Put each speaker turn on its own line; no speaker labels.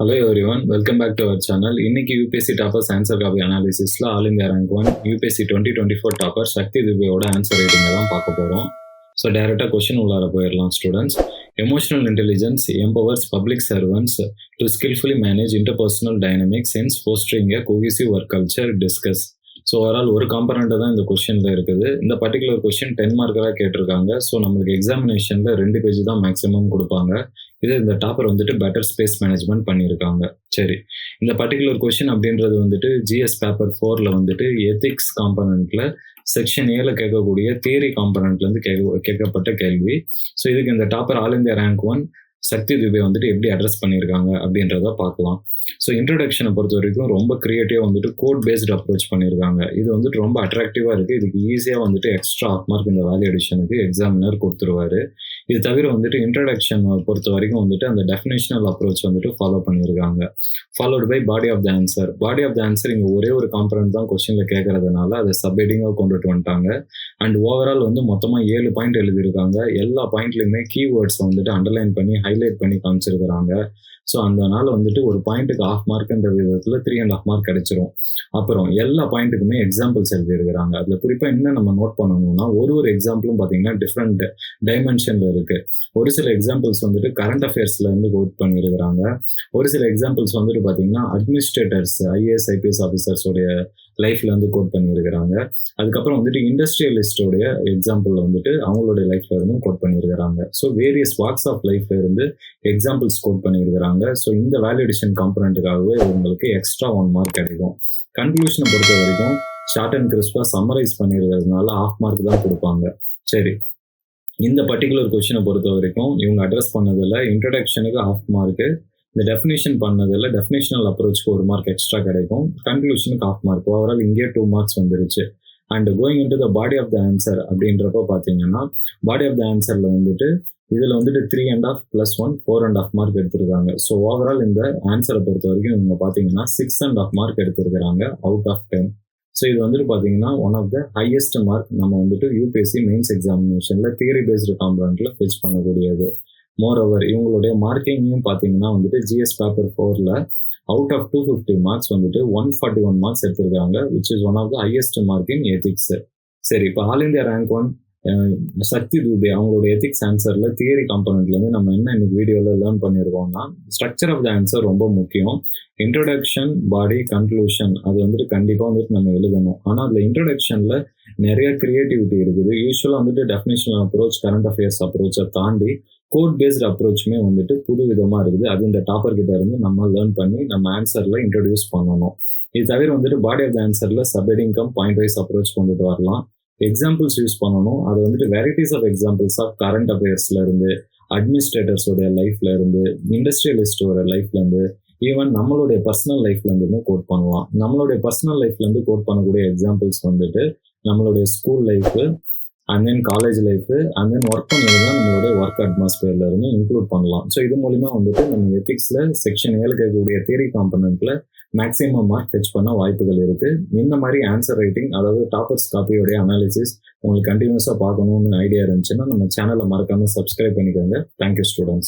Hello everyone welcome back to our channel இன்னைக்கு UPSC toppers answer copy அனாலிசிஸில் all India rank one UPSC twenty twenty four topper Shakti துபையோட answer ரைட்டிங்கை தான் பார்க்க போகிறோம் so டேரெக்டாக question உள்ளார போயிடலாம் students emotional intelligence empowers public servants to skillfully manage interpersonal dynamics sense fostering cohesive work culture discuss so overall ஒரு component தான் இந்த கொஷினில் இருக்குது. இந்த பர்டிகுலர் கொஷின் டென் மார்க்கராக கேட்டிருக்காங்க. ஸோ நம்மளுக்கு எக்ஸாமினேஷனில் ரெண்டு பேஜ் தான் மேக்ஸிமம் கொடுப்பாங்க. இது இந்த டாப்பர் வந்துட்டு பெட்டர் ஸ்பேஸ் மேனேஜ்மெண்ட் பண்ணியிருக்காங்க. சரி. இந்த பர்டிகுலர் கொஷின் அப்படின்றது வந்துட்டு ஜிஎஸ் பேப்பர் ஃபோரில் வந்துட்டு எத்திக்ஸ் காம்பனண்ட்டில் செக்ஷன் ஏல கேட்கக்கூடிய தியரி காம்பனண்ட்லேருந்து கேட்க கேட்கப்பட்ட கேள்வி. ஸோ இதுக்கு இந்த topper all India rank one Shakti Dubey வந்துட்டு எப்படி அட்ரஸ் பண்ணியிருக்காங்க அப்படின்றத பார்க்கலாம். ஸோ இன்ட்ரடக்ஷனை பொறுத்த வரைக்கும் ரொம்ப க்ரியேட்டிவாக வந்துட்டு கோட் பேஸ்டு அப்ரோச் பண்ணியிருக்காங்க. இது வந்துட்டு ரொம்ப அட்ராக்டிவாக இருக்குது இதுக்கு ஈஸியாக வந்துட்டு எக்ஸ்ட்ரா ஆஃப் மார்க் இந்த வேல்யூ எடிஷனுக்கு எக்ஸாமினர் கொடுத்துருவாரு. இது தவிர வந்துட்டு இன்ட்ரடக்ஷன் பொறுத்த வரைக்கும் வந்துட்டு அந்த டெஃபினேஷனல் அப்ரோச் வந்துட்டு ஃபாலோ பண்ணியிருக்காங்க. Followed by body of the answer body of the answer இங்கே ஒரே ஒரு காம்பனண்ட் தான் கொஸ்டினில் கேட்கறதுனால அதை சப்ஹெட்டிங்காக கொண்டுட்டு வந்துட்டாங்க. அண்ட் ஓவரால் வந்து மொத்தமாக ஏழு பாயிண்ட் எழுதியிருக்காங்க. எல்லா பாயிண்ட்லையுமே கீவேர்ட்ஸை வந்துட்டு அண்டர்லைன் பண்ணி ஹைலைட் பண்ணி காமிச்சிருக்கிறாங்க. ஸோ அதனால் வந்துட்டு ஒரு பாயிண்ட்டுக்கு ஆஃப் மார்க்ன்ற விதத்தில் த்ரீ அண்ட் ஆஃப் மார்க் கிடைச்சிரும். அப்புறம் எல்லா பாயிண்ட்டுக்குமே எக்ஸாம்பிள்ஸ் எழுதியிருக்கிறாங்க. அதில் குறிப்பாக என்ன நம்ம நோட் பண்ணணும்னா ஒரு ஒரு எக்ஸாம்பிளும் பார்த்தீங்கன்னா டிஃப்ரெண்ட் டைமென்ஷனில் இருக்கு. ஒரு சில எக்ஸாம்பிள்ஸ் வந்துட்டு கரண்ட் அஃபேர்ஸ்ல இருந்து கோட் பண்ணியிருக்கிறாங்க ஒரு சில எக்ஸாம்பிள்ஸ் வந்துட்டு பார்த்தீங்கன்னா அட்மினிஸ்ட்ரேட்டர்ஸ் ஐஏஎஸ் ஐபிஎஸ் ஆஃபீஸர்ஸோடைய லைஃப்ல இருந்து கோட் பண்ணியிருக்கிறாங்க அதுக்கப்புறம் வந்துட்டு இண்டஸ்ட்ரியலிஸ்டோடைய எக்ஸாம்பிள் வந்துட்டு அவங்களுடைய லைஃப்ல இருந்தும் கோட் பண்ணியிருக்கிறாங்க ஸோ வேரியஸ் வாக்ஸ் ஆஃப் லைஃப்ல இருந்து எக்ஸாம்பிள்ஸ் கோட் பண்ணியிருக்கிறாங்க ஸோ இந்த வேல்யூடேஷன் காம்பனண்ட்டுக்காகவே உங்களுக்கு எக்ஸ்ட்ரா ஒன் மார்க் கிடைக்கும். கன்க்ளூஷனை பொறுத்த வரைக்கும் ஷார்ட் அண்ட் கிறிஸ்பாக சம்மரைஸ் பண்ணியிருக்கிறதுனால ஆஃப் மார்க் தான் கொடுப்பாங்க. சரி. இந்த பர்டிகுலர் கொஷினை பொறுத்த வரைக்கும் இவங்க அட்ரஸ் பண்ணதில் இன்ட்ரடக்ஷனுக்கு ஆஃப் மார்க்கு இந்த டெஃபினேஷன் பண்ணதில் டெஃபினேஷனல் அப்ரோச்சுக்கு ஒரு மார்க் எக்ஸ்ட்ரா கிடைக்கும். கன்க்ளூஷனுக்கு ஆஃப் மார்க் ஓவரால் இங்கே டூ மார்க்ஸ் வந்துருச்சு. And going into the body of the answer அப்படின்றப்ப பார்த்தீங்கன்னா பாடி ஆஃப் த ஆன்சரில் வந்துட்டு இதில் வந்துட்டு three and half plus one four and half mark எடுத்திருக்காங்க. ஸோ ஓவரால் இந்த ஆன்சரை பொறுத்த வரைக்கும் இவங்க பார்த்தீங்கன்னா சிக்ஸ் அண்ட் ஆஃப் மார்க் எடுத்திருக்கிறாங்க. அவுட் ஆஃப் டென் ஸோ இது வந்துட்டு பார்த்தீங்கன்னா one of the highest mark நம்ம வந்துட்டு யூபிஎஸ்சி மெயின்ஸ் எக்ஸாமினேஷனில் தியரி பேஸ்டு காம்பனண்ட்டில் ஃபெச் பண்ணக்கூடியது. மோர் ஓவர் இவங்களுடைய மார்க்கிங்கையும் பார்த்தீங்கன்னா வந்துட்டு ஜிஎஸ் பேப்பர் ஃபோரில் out of two fifty marks வந்துட்டு ஒன் ஃபார்ட்டி ஒன் மார்க்ஸ் எடுத்திருக்காங்க which is one of the highest mark in ethics சரி இப்போ all India rank one Shakti Dubey அவங்களோட எத்திக்ஸ் ஆன்சரில் தியரி காம்பனண்ட்லேருந்து நம்ம என்ன இன்னைக்கு வீடியோவில் லேர்ன் பண்ணியிருக்கோம்னா ஸ்ட்ரக்சர் ஆஃப் த ஆன்சர் ரொம்ப முக்கியம். இன்ட்ரடக்ஷன் பாடி கன்க்ளூஷன் அது வந்துட்டு கண்டிப்பாக வந்துட்டு நம்ம எழுதணும். ஆனால் அதில் இன்ட்ரடக்ஷனில் நிறைய கிரியேட்டிவிட்டி இருக்குது. யூஸ்வலாக வந்துட்டு டெஃபினேஷனல் அப்ரோச் கரண்ட் அஃபேர்ஸ் அப்ரோச்சை தாண்டி கோட் பேஸ்ட் அப்ரோச்சுமே வந்துட்டு புது விதமாக இருக்குது. அது இந்த டாப்பர் கிட்ட இருந்து நம்ம லேர்ன் பண்ணி நம்ம ஆன்சரில் இன்ட்ரடியூஸ் பண்ணணும். இது தவிர வந்துட்டு body of the ஆன்சரில் sub income point wise approach கொண்டுட்டு வரலாம். எக்ஸாம்பிள்ஸ் யூஸ் பண்ணணும். அது வந்துட்டு varieties of examples of current அஃபேர்ஸ்ல இருந்து அட்மினிஸ்ட்ரேட்டர்ஸோடைய லைஃப்ல இருந்து இண்டஸ்ட்ரியலிஸ்டோட லைஃப்ல இருந்து ஈவன் நம்மளுடைய பர்சனல் லைஃப்ல இருந்துமே கோட் பண்ணலாம். நம்மளுடைய பர்சனல் லைஃப்ல இருந்து கோட் பண்ணக்கூடிய எக்ஸாம்பிள்ஸ் வந்துட்டு நம்மளுடைய school life and then college life and then work பண்ணதுனா நம்மளுடைய ஒர்க் அட்மாஸ்பியர்ல இருந்து இன்க்ளூட் பண்ணலாம். ஸோ இது மூலிமா வந்துட்டு நம்ம எத்திக்ஸ்ல செக்ஷன் ஏழு இருக்கக்கூடிய தியரி காம்பனண்ட்ல மேக்ஸிமம் மார்க் டச் பண்ண வாய்ப்புகள் இருக்கு. இந்த மாதிரி ஆன்சர் ரைட்டிங் அதாவது டாப்பர்ஸ் காப்பியோடைய அனாலிசிஸ் உங்களுக்கு கண்டினியூஸாக பார்க்கணும்னு ஐடியா இருந்துச்சுன்னா நம்ம சேனலை மறக்காம சப்ஸ்கிரைப் பண்ணிக்கோங்க. Thank you students